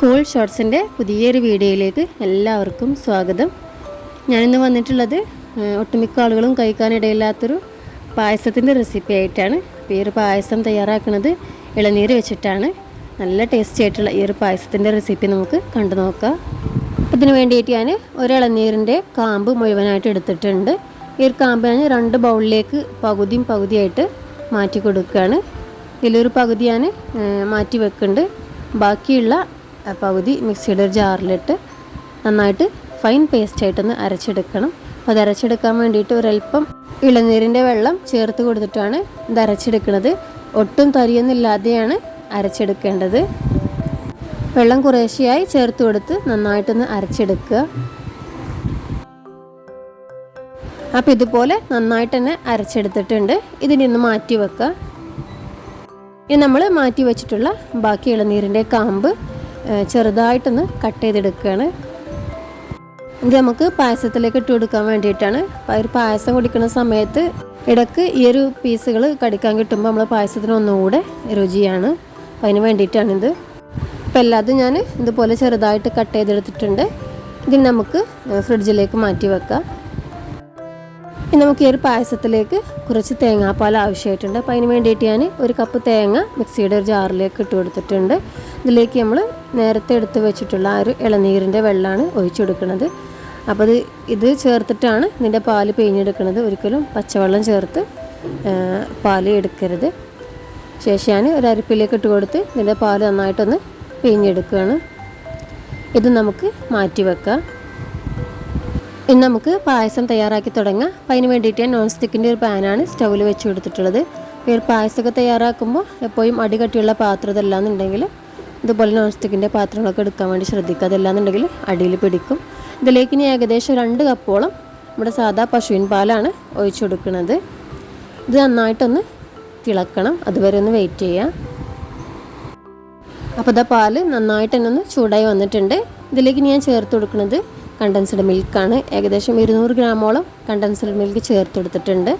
Cool ഷോർട്സിന്റെ പുതിയൊരു വീഡിയോയിലേക്ക് എല്ലാവർക്കും സ്വാഗതം. ഞാനിന്ന് വന്നിട്ടുള്ളത് ഒട്ടുമിക്ക ആളുകളും കഴിക്കാനിടയില്ലാത്തൊരു പായസത്തിന്റെ റെസിപ്പി ആയിട്ടാണ്. അപ്പോൾ ഈ ഒരു പായസം തയ്യാറാക്കുന്നത് ഇളനീര് വെച്ചിട്ടാണ്. നല്ല ടേസ്റ്റി ആയിട്ടുള്ള ഈ ഒരു പായസത്തിന്റെ റെസിപ്പി നമുക്ക് കണ്ടു നോക്കാം. ഇതിന് വേണ്ടിയിട്ട് ഞാൻ ഒരു ഇളനീരിന്റെ കാമ്പ് മുഴുവനായിട്ട് എടുത്തിട്ടുണ്ട്. ഈ ഒരു കാമ്പ് ഞാൻ രണ്ട് ബൗളിലേക്ക് പകുതിയും പകുതിയായിട്ട് മാറ്റി കൊടുക്കുകയാണ്. ഇതിലൊരു പകുതി ഞാൻ മാറ്റി വെക്കുന്നുണ്ട്. ബാക്കിയുള്ള പകുതി മിക്സിയുടെ ഒരു ജാറിലിട്ട് നന്നായിട്ട് ഫൈൻ പേസ്റ്റായിട്ടൊന്ന് അരച്ചെടുക്കണം. അപ്പോൾ അത് അരച്ചെടുക്കാൻ വേണ്ടിയിട്ട് ഒരല്പം ഇളനീരിന്റെ വെള്ളം ചേർത്ത് കൊടുത്തിട്ടാണ് ഇത് അരച്ചെടുക്കുന്നത്. ഒട്ടും തരിയൊന്നുമില്ലാതെയാണ് അരച്ചെടുക്കേണ്ടത്. വെള്ളം കുറേശ്ശെയായി ചേർത്ത് കൊടുത്ത് നന്നായിട്ടൊന്ന് അരച്ചെടുക്കുക. അപ്പോൾ ഇതുപോലെ നന്നായിട്ട് തന്നെ അരച്ചെടുത്തിട്ടുണ്ട്. ഇതിനൊന്ന് മാറ്റി വെക്കുക. ഇനി നമ്മൾ മാറ്റി വെച്ചിട്ടുള്ള ബാക്കി ഇളനീരിന്റെ കാമ്പ് ചെറുതായിട്ടൊന്ന് കട്ട് ചെയ്തെടുക്കുകയാണ്. ഇത് നമുക്ക് പായസത്തിലേക്ക് ഇട്ട് കൊടുക്കാൻ വേണ്ടിയിട്ടാണ്. ഒരു പായസം കുടിക്കുന്ന സമയത്ത് ഇടയ്ക്ക് ഈ ഒരു പീസുകൾ കടിക്കാൻ കിട്ടുമ്പോൾ നമ്മൾ പായസത്തിന് ഒന്നുകൂടെ രുചിയാണ്. അതിന് വേണ്ടിയിട്ടാണിത്. അപ്പോൾ എല്ലാതും ഞാൻ ഇതുപോലെ ചെറുതായിട്ട് കട്ട് ചെയ്തെടുത്തിട്ടുണ്ട്. ഇതിന് നമുക്ക് ഫ്രിഡ്ജിലേക്ക് മാറ്റി വെക്കാം. ഇനി നമുക്ക് ഈ ഒരു പായസത്തിലേക്ക് കുറച്ച് തേങ്ങാപ്പാൽ ആവശ്യമായിട്ടുണ്ട്. അപ്പോൾ അതിന് വേണ്ടിയിട്ട് ഞാൻ ഒരു കപ്പ് തേങ്ങ മിക്സിയുടെ ഒരു ജാറിലേക്ക് ഇട്ട് കൊടുത്തിട്ടുണ്ട്. ഇതിലേക്ക് നമ്മൾ നേരത്തെ എടുത്ത് വെച്ചിട്ടുള്ള ആ ഒരു ഇളനീരിന്റെ വെള്ളമാണ് ഒഴിച്ചു കൊടുക്കുന്നത്. അപ്പോൾ ഇത് ഇത് ചേർത്തിട്ടാണ് ഇതിന്റെ പാൽ പിഴിഞ്ഞെടുക്കുന്നത്. ഒരിക്കലും പച്ചവെള്ളം ചേർത്ത് പാൽ എടുക്കരുത്. ശേഷം ഞാൻ ഒരു അരിപ്പിലേക്ക് ഇട്ട് കൊടുത്ത് ഇതിന്റെ പാൽ നന്നായിട്ടൊന്ന് പിഴിഞ്ഞെടുക്കുകയാണ്. ഇത് നമുക്ക് മാറ്റി വെക്കാം. ഇനി നമുക്ക് പായസം തയ്യാറാക്കി തുടങ്ങാം. അപ്പം അതിന് വേണ്ടിയിട്ട് ഞാൻ നോൺ സ്റ്റിക്കിന്റെ ഒരു പാനാണ് സ്റ്റൗവിൽ വെച്ച് കൊടുത്തിട്ടുള്ളത് ഈ ഒരു പായസമൊക്കെ തയ്യാറാക്കുമ്പോൾ എപ്പോഴും അടികട്ടിയുള്ള പാത്രം ഇതല്ലാന്നുണ്ടെങ്കിൽ ഇതുപോലെ നോൺ സ്റ്റിക്കിന്റെ പാത്രങ്ങളൊക്കെ എടുക്കാൻ വേണ്ടി ശ്രദ്ധിക്കുക. അതല്ലാന്നുണ്ടെങ്കിൽ അടിയിൽ പിടിക്കും. ഇതിലേക്ക് ഇനി ഏകദേശം രണ്ട് കപ്പോളം നമ്മുടെ സാധാ പശുവിൻ പാലാണ് ഒഴിച്ചു കൊടുക്കുന്നത്. ഇത് നന്നായിട്ടൊന്ന് തിളക്കണം. അതുവരെ ഒന്ന് വെയിറ്റ് ചെയ്യാം അപ്പോൾ ഇതാ പാൽ നന്നായിട്ട് തന്നെ ഒന്ന് ചൂടായി വന്നിട്ടുണ്ട്. ഇതിലേക്ക് ഞാൻ ചേർത്ത് കൊടുക്കുന്നത് കണ്ടൻസ്ഡ് മിൽക്കാണ് ഏകദേശം ഇരുന്നൂറ് ഗ്രാമോളം കണ്ടൻസ്ഡ് മിൽക്ക് ചേർത്തെടുത്തിട്ടുണ്ട്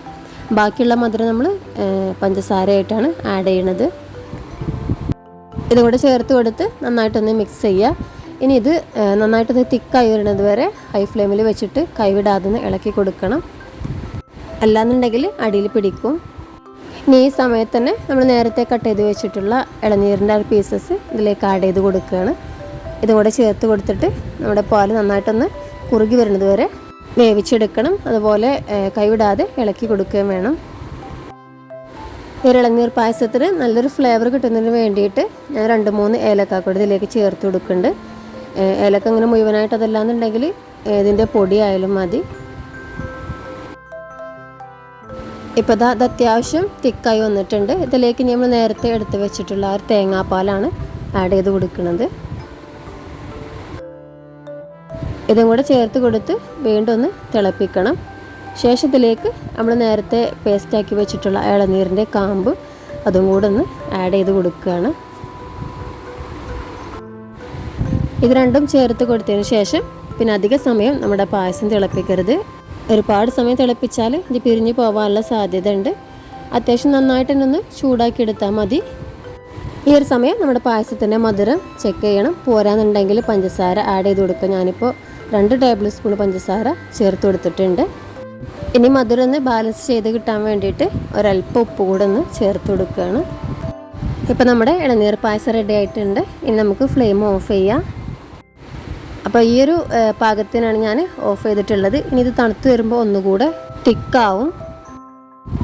ബാക്കിയുള്ള മധുരം നമ്മൾ പഞ്ചസാരയായിട്ടാണ് ആഡ് ചെയ്യണത്. ഇതും കൂടെ ചേർത്ത് കൊടുത്ത് നന്നായിട്ടൊന്ന് മിക്സ് ചെയ്യുക ഇനി ഇത് നന്നായിട്ടൊന്ന് തിക്കായി വരുന്നത് വരെ ഹൈ ഫ്ലെയിമിൽ വെച്ചിട്ട് കൈവിടാതെ ഇളക്കി കൊടുക്കണം. അല്ലാന്നുണ്ടെങ്കിൽ അടിയിൽ പിടിക്കും. ഇനി ഈ സമയത്ത് തന്നെ നമ്മൾ നേരത്തെ കട്ട് ചെയ്ത് വെച്ചിട്ടുള്ള ഇളനീരിന്റെ പീസസ് ഇതിലേക്ക് ആഡ് ചെയ്ത് കൊടുക്കുകയാണ്. ഇതും കൂടെ ചേർത്ത് കൊടുത്തിട്ട് നമ്മുടെ പാൽ നന്നായിട്ടൊന്ന് കുറുകി വരുന്നത് വരെ വേവിച്ചെടുക്കണം. അതുപോലെ കൈവിടാതെ ഇളക്കി കൊടുക്കുകയും വേണം. ഇളനീർ പായസത്തിന് നല്ലൊരു ഫ്ലേവർ കിട്ടുന്നതിന് വേണ്ടിയിട്ട് ഞാൻ രണ്ട് മൂന്ന് ഏലക്ക ഇതിലേക്ക് ചേർത്ത് കൊടുക്കുന്നുണ്ട്. ഏലക്ക ഇങ്ങനെ മുഴുവനായിട്ട് അതല്ലാന്നുണ്ടെങ്കിൽ ഇതിന്റെ പൊടി ആയാലും മതി. ഇപ്പോൾ അത് അത്യാവശ്യം തിക്കായി വന്നിട്ടുണ്ട്. ഇതിലേക്ക് നമ്മൾ നേരത്തെ എടുത്ത് വെച്ചിട്ടുള്ള ആ ഒരു തേങ്ങാപ്പാലാണ് ആഡ് ചെയ്ത് കൊടുക്കുന്നത്. ഇതും കൂടെ ചേർത്ത് കൊടുത്ത് വീണ്ടും ഒന്ന് തിളപ്പിക്കണം. ശേഷത്തിലേക്ക് നമ്മൾ നേരത്തെ പേസ്റ്റാക്കി വെച്ചിട്ടുള്ള ഇളനീരിന്റെ കാമ്പ് അതും കൂടെ ഒന്ന് ആഡ് ചെയ്ത് കൊടുക്കുകയാണ്. ഇത് രണ്ടും ചേർത്ത് കൊടുത്തതിന് ശേഷം പിന്നെ അധിക സമയം നമ്മുടെ പായസം തിളപ്പിക്കരുത്. ഒരുപാട് സമയം തിളപ്പിച്ചാൽ ഇത് പിരിഞ്ഞു പോകാനുള്ള സാധ്യത ഉണ്ട് അത്യാവശ്യം നന്നായിട്ട് തന്നെ ഒന്ന് ചൂടാക്കി എടുത്താൽ മതി. ഈ ഒരു സമയം നമ്മുടെ പായസത്തിന്റെ മധുരം ചെക്ക് ചെയ്യണം. പോരാന്നുണ്ടെങ്കിൽ പഞ്ചസാര ആഡ് ചെയ്ത് കൊടുക്കുക. ഞാനിപ്പോൾ രണ്ട് ടേബിൾ സ്പൂൺ പഞ്ചസാര ചേർത്ത് കൊടുത്തിട്ടുണ്ട്. ഇനി മധുരം ഒന്ന് ബാലൻസ് ചെയ്ത് കിട്ടാൻ വേണ്ടിയിട്ട് ഒരല്പം ഉപ്പ് കൂടെ ഒന്ന് ചേർത്ത് കൊടുക്കുകയാണ്. ഇപ്പോൾ നമ്മുടെ ഇളനീർ പായസം റെഡി ആയിട്ടുണ്ട്. ഇനി നമുക്ക് ഫ്ലെയിം ഓഫ് ചെയ്യാം. അപ്പോൾ ഈ ഒരു പാകത്തിനാണ് ഞാൻ ഓഫ് ചെയ്തിട്ടുള്ളത്. ഇനി ഇത് തണുത്ത് വരുമ്പോൾ ഒന്നുകൂടെ തിക്കാവും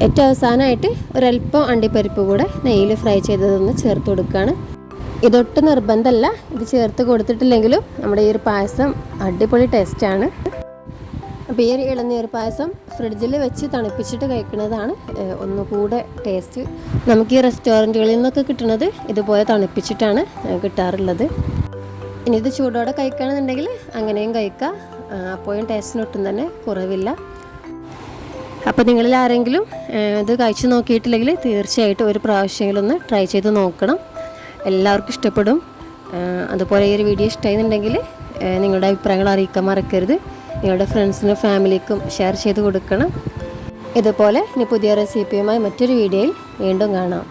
ഏറ്റവും അവസാനമായിട്ട് ഒരല്പം അണ്ടിപ്പരിപ്പ് കൂടെ നെയ്യിൽ ഫ്രൈ ചെയ്തതൊന്ന് ചേർത്ത് കൊടുക്കുകയാണ്. ഇതൊട്ട് നിർബന്ധമല്ല ഇത് ചേർത്ത് കൊടുത്തിട്ടില്ലെങ്കിലും നമ്മുടെ ഈ ഒരു പായസം അടിപൊളി ടേസ്റ്റാണ് അപ്പോൾ ഈ ഒരു ഇളനീർ പായസം ഫ്രിഡ്ജിൽ വെച്ച് തണുപ്പിച്ചിട്ട് കഴിക്കുന്നതാണ് ഒന്നുകൂടെ ടേസ്റ്റ് നമുക്ക് ഈ റെസ്റ്റോറന്റുകളിൽ നിന്നൊക്കെ കിട്ടുന്നത് ഇതുപോലെ തണുപ്പിച്ചിട്ടാണ് കിട്ടാറുള്ളത്. ഇനി ഇത് ചൂടോടെ കഴിക്കുകയാണെന്നുണ്ടെങ്കിൽ അങ്ങനെയും കഴിക്കാം. അപ്പോഴും ടേസ്റ്റിനൊട്ടും തന്നെ കുറവില്ല. അപ്പോൾ നിങ്ങളിൽ ആരെങ്കിലും ഇത് കഴിച്ചു നോക്കിയിട്ടില്ലെങ്കിൽ തീർച്ചയായിട്ടും ഒരു പ്രാവശ്യമെങ്കിലും ഒന്ന് ട്രൈ ചെയ്ത് നോക്കണം. എല്ലാവർക്കും ഇഷ്ടപ്പെടും. അതുപോലെ ഈ ഒരു വീഡിയോ ഇഷ്ടമായിരുന്നുണ്ടെങ്കിൽ നിങ്ങളുടെ അഭിപ്രായങ്ങൾ അറിയിക്കാൻ മറക്കരുത്. നിങ്ങളുടെ ഫ്രണ്ട്സിനും ഫാമിലിക്കും ഷെയർ ചെയ്ത് കൊടുക്കണം. ഇതുപോലെ ഇനി പുതിയ റെസിപ്പിയുമായി മറ്റൊരു വീഡിയോയിൽ വീണ്ടും കാണാം.